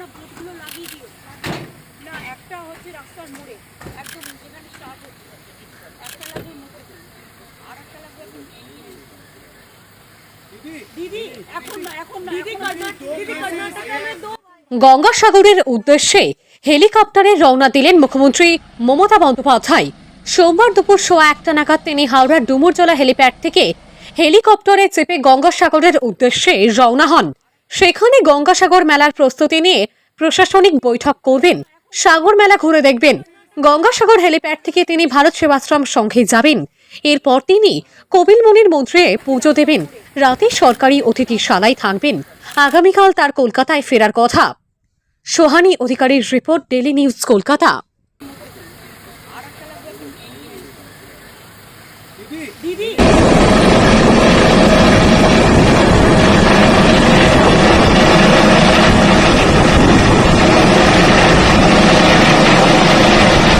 না বোর্ডগুলো লাগিয়ে দিও। না একটা হচ্ছে রাস্তার মোড়ে। একদম যেখানে স্টার্ট হচ্ছে। একটা লাগবে মুখে আর একটা লাগবে একদম দিদি এখন না এখন না দিদি কর্ণাটক দিদি কর্ণাটক গঙ্গাসাগরের উদ্দেশ্যে হেলিকপ্টারে রওনা দিলেন মুখ্যমন্ত্রী মমতা বন্দ্যোপাধ্যায়। সোমবার দুপুর সোয়া একটা নাগাদ তিনি হাওড়ার ডুমুরজলা হেলিপ্যাড থেকে হেলিকপ্টারে চেপে গঙ্গাসাগরের উদ্দেশ্যে রওনা হন। সেখানে গঙ্গাসাগর মেলার প্রস্তুতি নিয়ে প্রশাসনিক বৈঠক করবেন। সাগর মেলা ঘুরে দেখবেন। গঙ্গাসাগর হেলিপ্যাড থেকে তিনি ভারত সেবাশ্রম সংঘে যাবেন। এরপর তিনি কবিলমনির মন্ত্রে পুজো দেবেন। রাতে সরকারি অতিথিশালায় থাকবেন। আগামীকাল তার কলকাতায় ফেরার কথা। সোহানি অধিকারীর রিপোর্ট ডেলি নিউজ কলকাতা। দিদি।